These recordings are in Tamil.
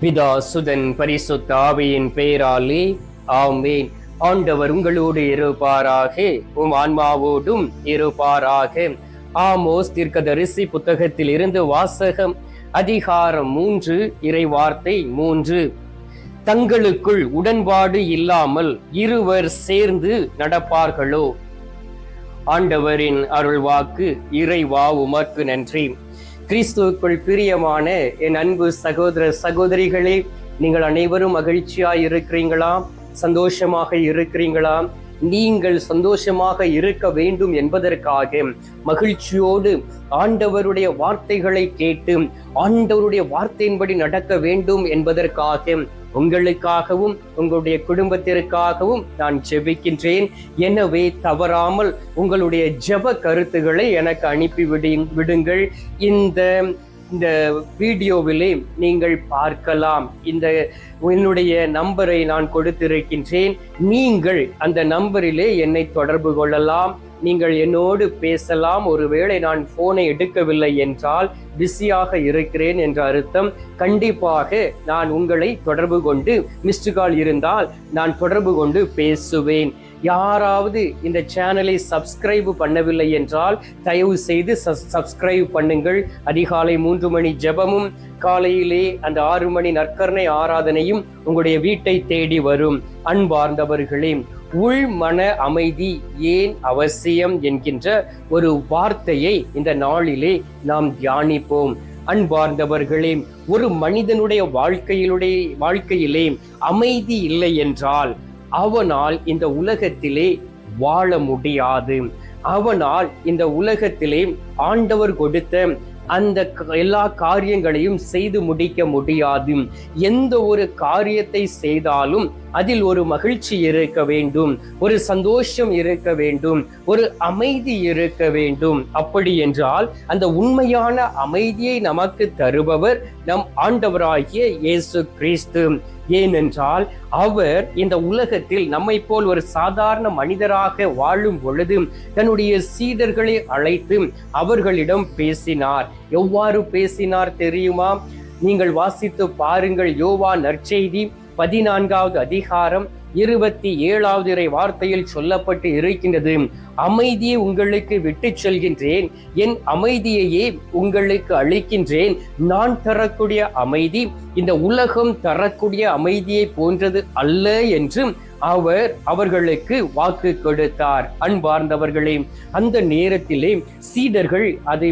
பிதா சுதன் பரிசுத்த ஆவியின் பெயராலே ஆமேன். ஆண்டவர் உங்களோடு இருப்பாராக உம் ஆன்மாவோடும் இருப்பாராக. ஆமோஸ் தீர்க்கதரிசி புத்தகத்தில் இருந்து வாசகம் அதிகாரம் மூன்று இறைவார்த்தை மூன்று. தங்களுக்குள் உடன்பாடு இல்லாமல் இருவர் சேர்ந்து நடப்பார்களோ? ஆண்டவரின் அருள்வாக்கு இறைவா உமக்கு நன்றி. கிறிஸ்துவுக்குள் பிரியமான என் அன்பு சகோதர சகோதரிகளே நீங்கள் அனைவரும் மகிழ்ச்சியாக இருக்கிறீங்களா சந்தோஷமாக இருக்கிறீங்களா நீங்கள் சந்தோஷமாக இருக்க வேண்டும் என்பதற்காக மகிழ்ச்சியோடு ஆண்டவருடைய வார்த்தைகளை கேட்டு ஆண்டவருடைய வார்த்தையின்படி நடக்க வேண்டும் என்பதற்காக உங்களுக்காகவும் உங்களுடைய குடும்பத்திற்காகவும் நான் ஜெபிக்கின்றேன். எனவே தவறாமல் உங்களுடைய ஜெப கருத்துக்களை எனக்கு அனுப்பி விடு விடுங்கள். இந்த இந்த வீடியோவிலே நீங்கள் பார்க்கலாம். இந்த என்னுடைய நம்பரை நான் கொடுத்திருக்கின்றேன். நீங்கள் அந்த நம்பரிலே என்னை தொடர்பு கொள்ளலாம். நீங்கள் என்னோடு பேசலாம். ஒருவேளை நான் போனை எடுக்கவில்லை என்றால் பிஸியாக இருக்கிறேன் என்ற அர்த்தம். கண்டிப்பாக நான் உங்களை தொடர்பு கொண்டு மிஸ்டு கால் இருந்தால் நான் தொடர்பு கொண்டு பேசுவேன். யாராவது இந்த சேனலை சப்ஸ்கிரைப் பண்ணவில்லை என்றால் தயவு செய்து சப்ஸ்கிரைப் பண்ணுங்கள். அதிகாலை மூன்று மணி ஜெபமும் காலையிலே அந்த ஆறு மணி நற்கரணை ஆராதனையும் உங்களுடைய வீட்டை தேடி வரும். அன்பார்ந்தவர்களே உள் மன அமைதி ஏன் அவசியம் என்கின்ற ஒரு வார்த்தையை இந்த நாளிலே நாம் தியானிப்போம். அன்பார்ந்தவர்களே ஒரு மனிதனுடைய வாழ்க்கையிலுடைய வாழ்க்கையிலே அமைதி இல்லை என்றால் அவனால் இந்த உலகத்திலே வாழ முடியாது. அவனால் இந்த உலகத்திலே ஆண்டவர் கொடுத்த அந்த எல்லா காரியங்களையும் செய்து முடிக்க முடியாது எந்த ஒரு காரியத்தை செய்தாலும் அதில் ஒரு மகிழ்ச்சி இருக்க வேண்டும். ஒரு சந்தோஷம் இருக்க வேண்டும். ஒரு அமைதி இருக்க வேண்டும். அப்படி என்றால் அந்த உண்மையான அமைதியை நமக்கு தருபவர் நம் ஆண்டவராகிய இயேசு கிறிஸ்து. ஏனென்றால் அவர் இந்த உலகத்தில் நம்மை போல் ஒரு சாதாரண மனிதராக வாழும் பொழுது தன்னுடைய சீடர்களை அழைத்து அவர்களிடம் பேசினார். எவ்வாறு பேசினார் தெரியுமா? நீங்கள் வாசித்து பாருங்கள் யோவா நற்செய்தி பதினான்காவது அதிகாரம் இருபத்தி ஏழாவது இறை வார்த்தையில் சொல்லப்பட்டு இருக்கின்றது. அமைதியை உங்களுக்கு விட்டு செல்கின்றேன். என் அமைதியையே உங்களுக்கு அளிக்கின்றேன். நான் தரக்கூடிய அமைதி இந்த உலகம் தரக்கூடிய அமைதியை போன்றது அல்ல என்றும் அவர் அவர்களுக்கு வாக்கு கொடுத்தார். அன்பார்ந்தவர்களே அந்த நேரத்திலே சீடர்கள் அதை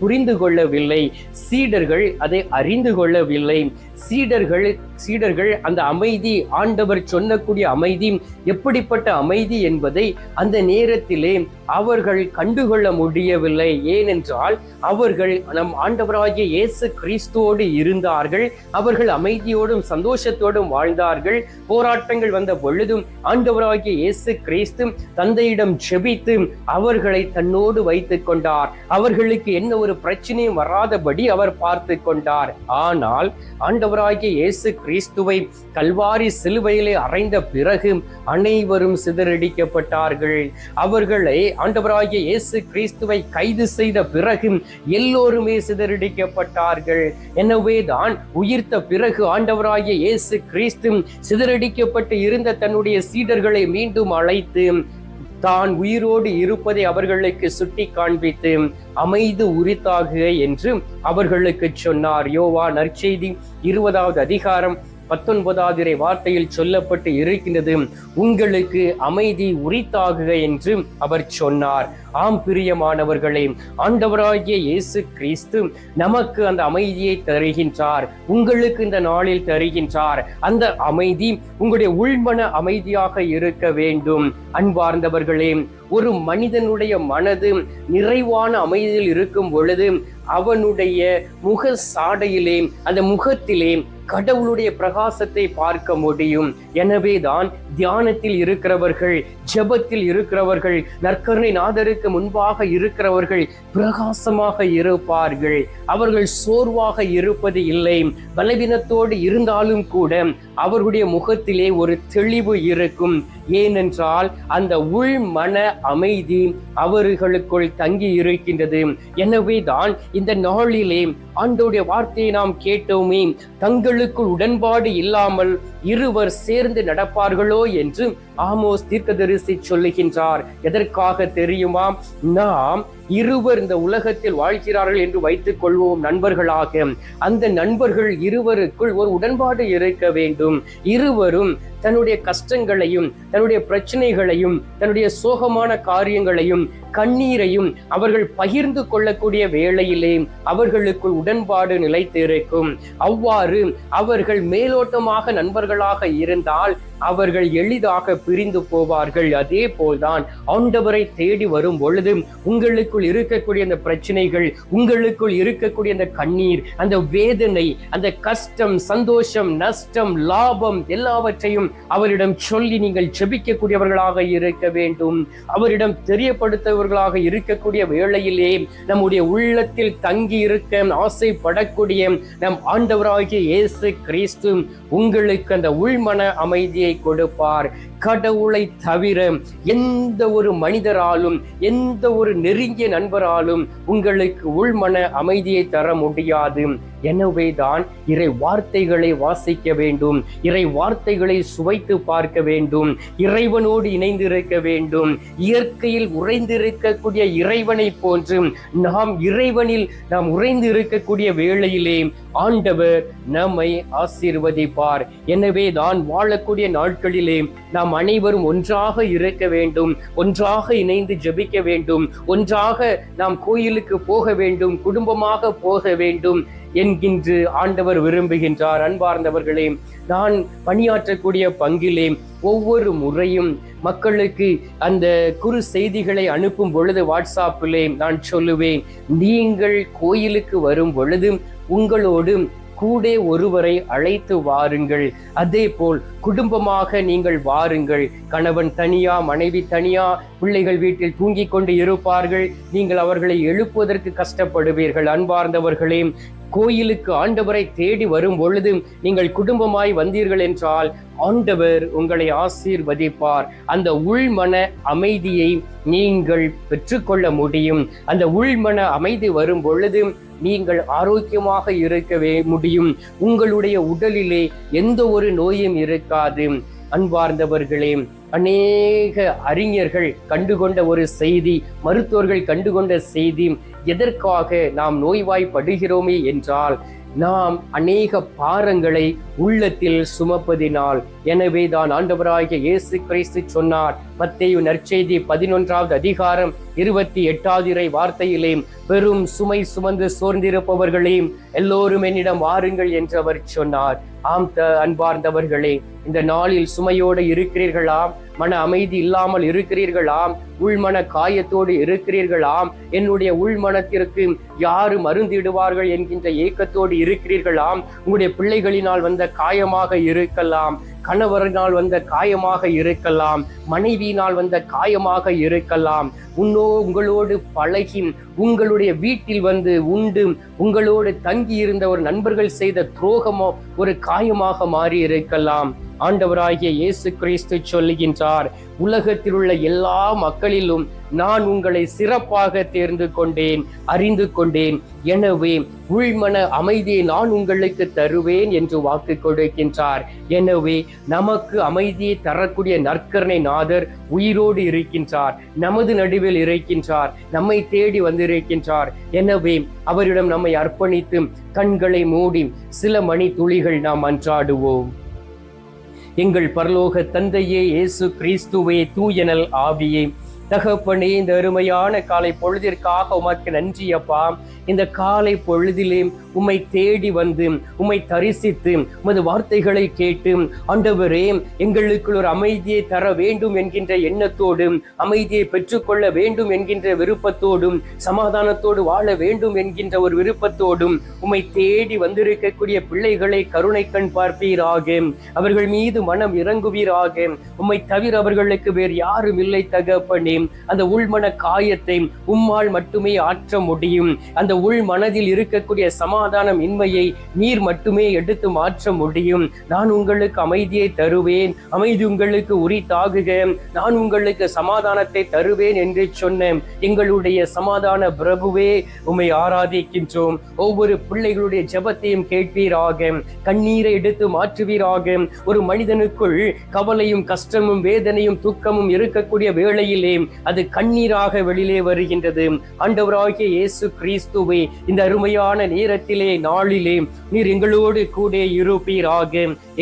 புரிந்து கொள்ளவில்லை. சீடர்கள் அதை அறிந்து கொள்ளவில்லை. சீடர்கள் சீடர்கள் அந்த அமைதி ஆண்டவர் சொன்னக்கூடிய அமைதி எப்படிப்பட்ட அமைதி என்பதை அந்த நேரத்திலே அவர்கள் கண்டுகொள்ள முடியவில்லை. ஏனென்றால் அவர்கள் நம் ஆண்டவராகிய இயேசு கிறிஸ்துவோடு இருந்தார்கள். அவர்கள் அமைதியோடும் சந்தோஷத்தோடும் வாழ்ந்தார்கள். போராட்டங்கள் வந்த பொழுதும் ஆண்டவராகிய இயேசு கிறிஸ்து தந்தையிடம் ஜெபித்து அவர்களை தன்னோடு வைத்து கொண்டார். அவர்களுக்கு என்ன ஒரு பிரச்சனையும் வராதபடி அவர் பார்த்து கொண்டார். ஆனால் ஆண்ட ஆண்டவராகிய இயேசு கிறிஸ்துவை கல்வாரி சிலுவையிலே அறைந்த பிறகு அனைவரும் சிதறடிக்கப்பட்டார்கள். அவர்களை ஆண்டவராகிய இயேசு கிறிஸ்துவை கைது செய்த பிறகு எல்லோருமே சிதறடிக்கப்பட்டார்கள். எனவே தான் உயிர்த்த பிறகு ஆண்டவராகிய இயேசு கிறிஸ்து சிதறடிக்கப்பட்டு இருந்த தன்னுடைய சீடர்களை மீண்டும் அழைத்து தான் உயிரோடு இருப்பதை அவர்களுக்கு சுட்டி காண்பித்து அமைது உரித்தாகுக என்று அவர்களுக்கு சொன்னார். யோவா நற்செய்தி இருபதாவது அதிகாரம் பத்தொன்பதாதிரை வார்த்தையில் சொல்லப்பட்டு இருக்கின்றது உங்களுக்கு அமைதி உரித்தாகுக என்று அவர் சொன்னார். ஆம் பிரியமானவர்களே ஆண்டவராகிய இயேசு கிறிஸ்து நமக்கு அந்த அமைதியை தருகின்றார். உங்களுக்கு இந்த நாளில் தருகின்றார். அந்த அமைதி உங்களுடைய உள்மன அமைதியாக இருக்க வேண்டும். அன்பார்ந்தவர்களே ஒரு மனிதனுடைய மனது நிறைவான அமைதியில் இருக்கும் பொழுது அவனுடைய முக சாடையிலே அந்த முகத்திலே கடவுளுடைய பிரகாசத்தை பார்க்க முடியும். எனவே தான் தியானத்தில் இருக்கிறவர்கள் ஜெபத்தில் இருக்கிறவர்கள் நற்கருணை நாதருக்கு முன்பாக இருக்கிறவர்கள் பிரகாசமாக இருப்பார்கள். அவர்கள் சோர்வாக இருப்பது இல்லை. பலவீனத்தோடு இருந்தாலும் கூட அவர்களுடைய முகத்திலே ஒரு தெளிவு இருக்கும். ஏனென்றால் அந்த உள் மன அமைதி அவர்களுக்குள் தங்கி இருக்கின்றது. எனவே தான் இந்த நாளிலே ஆண்டோடைய வார்த்தையை நாம் கேட்டோமே தங்கள் உங்களுக்குள் உடன்பாடு இல்லாமல் இருவர் சேர்ந்து நடப்பார்களோ என்று ஆமோஸ் தீர்க்கதரிசி சொல்லுகின்றார். எதற்காக தெரியுமா நாம் இருவர் இந்த உலகத்தில் வாழ்கிறார்கள் என்று வைத்துக் கொள்வோம் நண்பர்களாக. அந்த நண்பர்கள் இருவருக்குள் ஒரு உடன்பாடு இருக்க வேண்டும். இருவரும் தன்னுடைய கஷ்டங்களையும் தன்னுடைய பிரச்சனைகளையும் தன்னுடைய சோகமான காரியங்களையும் கண்ணீரையும் அவர்கள் பகிர்ந்து கொள்ளக்கூடிய வேளையிலே அவர்களுக்குள் உடன்பாடு நிலைத்திருக்கும். அவ்வாறு அவர்கள் மேலோட்டமாக நண்பர்கள் நண்பர்களாக இருந்தால் அவர்கள் எளிதாக பிரிந்து போவார்கள். அதே போல்தான் ஆண்டவரை தேடி வரும் பொழுது உங்களுக்குள் இருக்கக்கூடிய அந்த பிரச்சனைகள் உங்களுக்குள் இருக்கக்கூடிய அந்த கண்ணீர் அந்த வேதனை அந்த கஷ்டம் சந்தோஷம் நஷ்டம் லாபம் எல்லாவற்றையும் அவரிடம் சொல்லி நீங்கள் செபிக்கக்கூடியவர்களாக இருக்க வேண்டும். அவரிடம் தெரியப்படுத்தவர்களாக இருக்கக்கூடிய வேளையிலே நம்முடைய உள்ளத்தில் தங்கி இருக்க ஆசைப்படக்கூடிய நம் ஆண்டவராகிய இயேசு கிறிஸ்து உங்களுக்கு அந்த உள்மன அமைதியை கொடுப்பார். கடவுளை தவிர எந்த ஒரு மனிதராலும் எந்த ஒரு நெருங்கிய நண்பராலும் உங்களுக்கு உள்மன அமைதியை தர முடியாது. எனவேதான் இறை வார்த்தைகளை வாசிக்க வேண்டும். இறை வார்த்தைகளை சுவைத்து பார்க்க வேண்டும். இறைவனோடு இணைந்திருக்க வேண்டும். இயற்கையில் உறைந்திருக்கக்கூடிய இறைவனை போன்று நாம் இறைவனில் நாம் உறைந்து இருக்கக்கூடிய வேளையிலே ஆண்டவர் நம்மை ஆசீர்வதிப்பார். எனவே தான் வாழக்கூடிய நாட்களிலே நாம் அனைவரும் ஒன்றாக இருக்க வேண்டும். ஒன்றாக இணைந்து ஜெபிக்க வேண்டும். ஒன்றாக நாம் கோயிலுக்கு போக வேண்டும். குடும்பமாக போக வேண்டும். என்கின்ற ஆண்டவர் விரும்புகின்றார். அன்பார்ந்தவர்களே நான் பணியாற்றக்கூடிய பங்கிலே ஒவ்வொரு முறையும் மக்களுக்கு அந்த குறு செய்திகளை அனுப்பும் பொழுது வாட்ஸ்அப்பிலே நான் சொல்லுவேன் நீங்கள் கோயிலுக்கு வரும் பொழுது உங்களோடு கூட ஒருவரை அழைத்து வாருங்கள். அதே போல் குடும்பமாக நீங்கள் வாருங்கள். கணவன் தனியா மனைவி தனியா பிள்ளைகள் வீட்டில் தூங்கிக் கொண்டு இருப்பார்கள். நீங்கள் அவர்களை எழுப்புவதற்கு கஷ்டப்படுவீர்கள். அன்பார்ந்தவர்களே கோயிலுக்கு ஆண்டவரை தேடி வரும் பொழுது நீங்கள் குடும்பமாய் வந்தீர்கள் என்றால் ஆண்டவர் உங்களை ஆசீர்வதிப்பார். அந்த உள்மன அமைதியை நீங்கள் பெற்றுக்கொள்ள முடியும். அந்த உள்மன அமைதி வரும் பொழுது நீங்கள் ஆரோக்கியமாக இருக்கவே முடியும். உங்களுடைய உடலிலே எந்த ஒரு நோயும் இருக்காது. அன்பார்ந்தவர்களே அநேக அறிஞர்கள் கண்டுகொண்ட ஒரு செய்தி மருத்துவர்கள் கண்டுகொண்ட செய்தி எதற்காக நாம் நோய்வாய்ப்படுகிறோமே என்றால் நாம் அநேக பாரங்களை உள்ளத்தில் சுமப்பதினால். எனவே தான் ஆண்டவராகிய இயேசு கிறிஸ்து சொன்னார் மத்தேயு நற்செய்தி பதினொன்றாவது அதிகாரம் இருபத்தி எட்டாவது இறை வார்த்தையிலே பெரும் சுமை சுமந்து சோர்ந்திருப்பவர்களையும் எல்லோரும் என்னிடம் வாருங்கள் என்று அவர் சொன்னார். ஆம் த அன்பார்ந்தவர்களே இந்த நாளில் சுமையோடு இருக்கிறீர்களாம் மன அமைதி இல்லாமல் இருக்கிறீர்களாம் உள்மன காயத்தோடு இருக்கிறீர்களாம் என்னுடைய உள்மனத்திற்கு யாரு மருந்திடுவார்கள் என்கின்ற ஏக்கத்தோடு இருக்கிறீர்களாம் உங்களுடைய பிள்ளைகளினால் வந்த காயமாக இருக்கலாம். கணவரினால் வந்த காயமாக இருக்கலாம் மனைவியினால் வந்த காயமாக இருக்கலாம். உன்னோ உங்களோடு பழகி உங்களுடைய வீட்டில் வந்து உண்டு உங்களோடு தங்கி இருந்த ஒரு நண்பர்கள் செய்த துரோகமோ ஒரு காயமாக மாறி இருக்கலாம் ஆண்டவராகிய இயேசு கிறிஸ்து சொல்லுகின்றார் உலகத்தில் உள்ள எல்லா மக்களிலும் நான் உங்களை சிறப்பாக தேர்ந்து கொண்டேன் அறிந்து கொண்டேன். எனவே உள்மன அமைதியை நான் உங்களுக்கு தருவேன் என்று வாக்கு கொடுக்கின்றார். எனவே நமக்கு அமைதியை தரக்கூடிய நற்கரணை நாதர் உயிரோடு இருக்கின்றார் நமது நடுவில் இருக்கின்றார் நம்மை தேடி வந்திருக்கின்றார். எனவே அவரிடம் நம்மை அர்ப்பணித்து கண்களை மூடி சில மணி துளிகள் நாம் அன்றாடுவோம். எங்கள் பரலோக தந்தையே இயேசு கிறிஸ்துவே தூயனல் ஆவியே. தகப்பனே இந்த அருமையான காலை பொழுதிற்காக உமக்கு நன்றி அப்பா இந்த காலை பொழுதிலே உம்மை தேடி வந்து உம்மை தரிசித்து உமது வார்த்தைகளை கேட்டு ஆண்டவரே எங்களுக்குள் ஒரு அமைதியை தர வேண்டும் என்கின்ற எண்ணத்தோடும் அமைதியை பெற்றுக்கொள்ள வேண்டும் என்கின்ற விருப்பத்தோடும் சமாதானத்தோடு வாழ வேண்டும் என்கின்ற ஒரு விருப்பத்தோடும் உம்மை தேடி வந்திருக்கக்கூடிய பிள்ளைகளை கருணை கண் பார்ப்பீராக. அவர்கள் மீது மனம் இறங்குவீராக. உம்மை தவிர அவர்களுக்கு வேறு யாரும் இல்லை தகப்பனே. அந்த உள்மன காயத்தை உம்மால் மட்டுமே ஆற்ற முடியும். அந்த உள் மனதில் இருக்கக்கூடிய சமா சமாதானம் இன்மையை நீர் மட்டுமே எடுத்து மாற்ற முடியும். நான் உங்களுக்கு அமைதியை தருவேன். அமைதி உங்களுக்கு உரித்தாகுக நான் உங்களுக்கு சமாதானத்தை தருவேன் என்று சொன்னேன். எங்களுடைய சமாதான பிரபுவே உம்மை ஆராதிக்கின்றோம். ஒவ்வொரு பிள்ளைகளுடைய ஜெபத்தையும் கேட்பீராக. கண்ணீரை எடுத்து மாற்றுவீராக. ஒரு மனிதனுக்குள் கவலையும் கஷ்டமும் வேதனையும் துக்கமும் இருக்கக்கூடிய வேளையிலே அது கண்ணீராக வெளியிலே வருகின்றது. ஆண்டவராகிய இயேசு கிறிஸ்துவே இந்த அருமையான நேரத்தில் நேரத்திலே நாளிலே நீர் எங்களோடு கூட இருப்பீராக.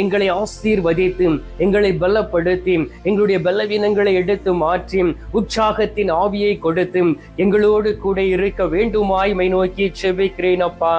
எங்களை ஆசீர்வதித்து எங்களை பலப்படுத்தி எங்களுடைய பலவீனங்களை எடுத்து மாற்றி உற்சாகத்தின் ஆவியை கொடுத்து எங்களோடு கூட இருக்க வேண்டுமாய் மை நோக்கி செபிக்கிறேன் அப்பா.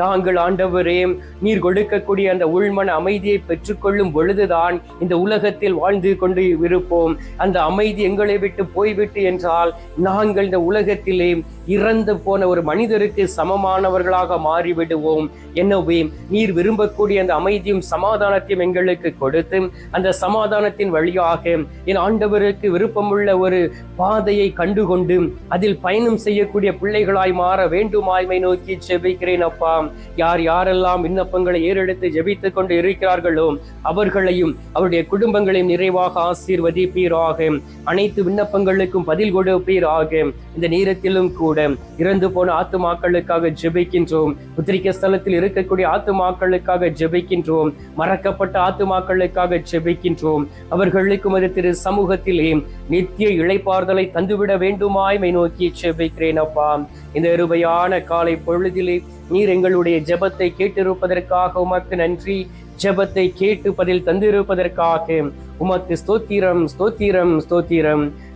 நாங்கள் ஆண்டவரே நீர் கொடுக்கக்கூடிய அந்த உள்மன அமைதியை பெற்றுக்கொள்ளும் பொழுதுதான் இந்த உலகத்தில் வாழ்ந்து கொண்டு இருப்போம். அந்த அமைதி எங்களை விட்டு போய்விட்டு என்றால் நாங்கள் இந்த உலகத்திலே இறந்து போன ஒரு மனிதருக்கு சமமானவர்களாக மாறி வழிபடுவோம் எனவே நீர் விரும்பக்கூடிய அந்த அமைதியும் சமாதானத்தையும் எங்களுக்கு கொடுத்து அந்த சமாதானத்தின் வழியாக என் ஆண்டவருக்கு விருப்பமுள்ள ஒரு பாதையை கண்டுகொண்டு அதில் பயணம் செய்யக்கூடிய பிள்ளைகளாய் மாற வேண்டுமாய்மை நோக்கி ஜெபிக்கிறேன் அப்பா. யார் யாரெல்லாம் விண்ணப்பங்களை ஏறெடுத்து ஜெபித்துக் கொண்டு இருக்கிறார்களோ அவர்களையும் அவருடைய குடும்பங்களையும் நிறைவாக ஆசீர்வதிப்பீராக. அனைத்து விண்ணப்பங்களுக்கும் பதில் கொடுப்பீராக. இந்த நேரத்திலும் கூட இறந்து போன ஆத்துமாக்களுக்காக ஜெபிக்கின்றோம். உத்திரிக்க ஸ்தலத்தில் இருக்கக்கூடிய ஆத்துமாக்களுக்காக ஜெபிக்கின்றோம். மறக்கப்பட்ட ஆத்துமாக்களுக்காக ஜெபிக்கின்றோம். அவர்களுக்கும் அது திரு சமூகத்திலே நித்திய இழைப்பார்தலை தந்துவிட வேண்டுமாய் மை நோக்கி ஜெபிக்கிறேன் அப்பா. இந்த அருமையான காலை பொழுதிலே நீர் எங்களுடைய ஜெபத்தை கேட்டிருப்பதற்காக உமக்கு நன்றி. ஜெபத்தை கேட்டு பதில் தந்திருப்பதற்காக உமக்கு ஸ்தோத்திரம் ஸ்தோத்திரம் ஸ்தோத்திரம்.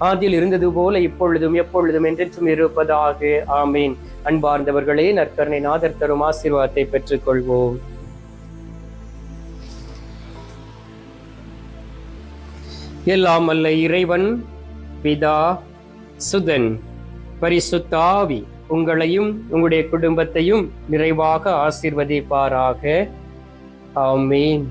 ஆதியில் இருந்தது போல இப்பொழுதும் எப்பொழுதும் என்றென்றும் இருப்பதாக. ஆமீன். அன்பார்ந்தவர்களே நற்கருணை நாதர் தரும் ஆசீர்வாதத்தை பெற்றுக்கொள்வோம். எல்லாம் அல்ல இறைவன் பிதா சுதன் பரிசுத்தாவி உங்களையும் உங்களுடைய குடும்பத்தையும் நிறைவாக ஆசீர்வதிப்பாராக. ஆமீன்.